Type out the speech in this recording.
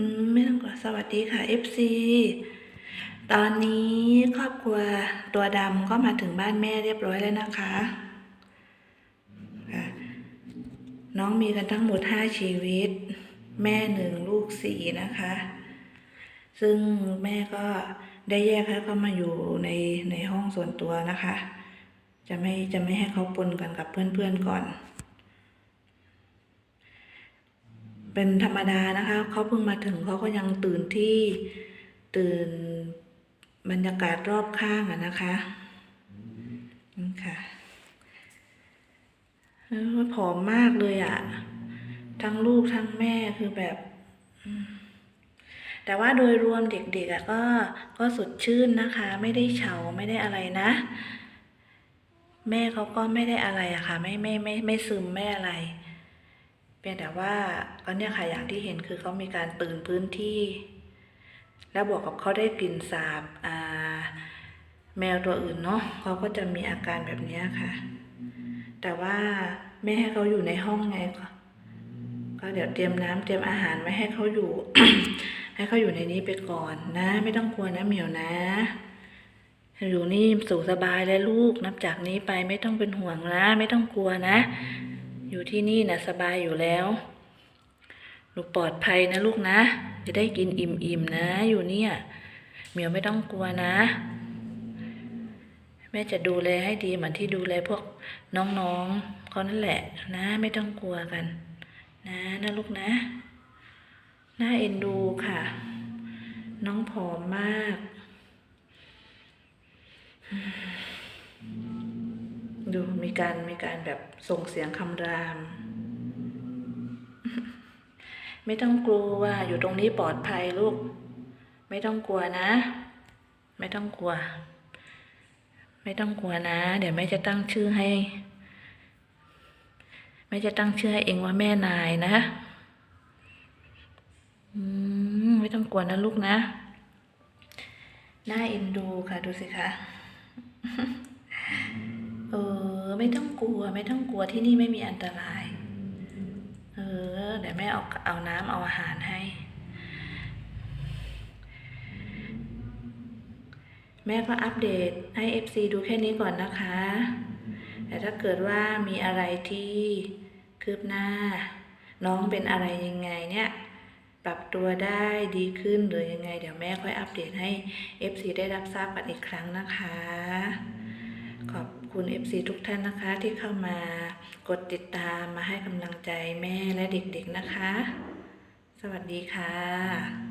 อืมไม่ต้องกลัวสวัสดีค่ะ FC ตอนนี้ครอบครัวตัวดำก็มาถึงบ้านแม่เรียบร้อยแล้วนะคะค่ะน้องมีกันทั้งหมดห้าชีวิต แม่หนึ่งลูกสี่นะคะ ซึ่งแม่ก็ได้แยกให้เขามาอยู่ในในห้องส่วนตัวนะคะ จะไม่จะไม่ให้เขาปนกันกับเพื่อนๆก่อน เป็นธรรมดานะคะ เขาเพิ่งมาถึงเขาก็ยังตื่นที่ตื่นบรรยากาศรอบข้างอะนะคะนี่ค่ะเออผอมมากเลยอะทั้งลูกทั้งแม่คือแบบ แต่ว่าโดยรวมเด็กๆอะก็ก็สดชื่นนะคะ ไม่ได้เฉาไม่ได้อะไรนะ แม่เขาก็ไม่ได้อะไรอะค่ะ ไม่ไม่ไม่ไม่ซึมไม่อะไร พียงแต่ว่าก็เนี่ยค่ะอย่างที่เห็นคือเขามีการตื่นพื้นที่ แล้วบวกกับเขาได้กลิ่นสาบอ่าแมวตัวอื่นเนาะเขาก็จะมีอาการแบบนี้ค่ะ แต่ว่าแม่ให้เขาอยู่ในห้องไงก็ก็เดี๋ยวเตรียมน้ำเตรียมอาหารไว้ให้เขาอยู่ ให้เขาอยู่ในนี้ไปก่อนนะ ไม่ต้องกลัวนะเหมียวนะอยู่นี่สุขสบายเลยลูกนับจากนี้ไปไม่ต้องเป็นห่วงนะ ไม่ต้องกลัวนะ อยู่ที่นี่นะสบายอยู่แล้ว หนูปลอดภัยนะลูกนะ จะได้กินอิ่มๆนะ อยู่เนี่ยเหมียวไม่ต้องกลัวนะ แม่จะดูแลให้ดีเหมือนที่ดูแลพวกน้องๆเขานั่นแหละนะ ไม่ต้องกลัวกัน นะนะลูกนะน่าเอ็นดูค่ะ น้องผอมมาก ดูมีการมีการแบบส่งเสียงคำราม ไม่ต้องกลัวอยู่ตรงนี้ปลอดภัยลูก ไม่ต้องกลัวนะ ไม่ต้องกลัว ไม่ต้องกลัวนะ เดี๋ยวแม่จะตั้งชื่อให้แม่จะตั้งชื่อให้เองว่าแม่นายนะอืมไม่ต้องกลัวนะลูกนะน่าเอ็นดูค่ะดูสิคะ ไม่ต้องกลัว ไม่ต้องกลัวที่นี่ไม่มีอันตราย เออเดี๋ยวแม่เอาเอาน้ำเอาอาหารให้ แม่ก็อัปเดตให้ FC ดูแค่นี้ก่อนนะคะ แต่ถ้าเกิดว่ามีอะไรที่คืบหน้า น้องเป็นอะไรยังไงเนี่ยปรับตัวได้ดีขึ้นหรือยังไง เดี๋ยวแม่ค่อยอัปเดตให้ FC ได้รับทราบกันอีกครั้งนะคะ ขอบคุณ FC ทุกท่านนะคะที่เข้ามากดติดตามมาให้กำลังใจแม่และเด็กๆนะคะ สวัสดีค่ะ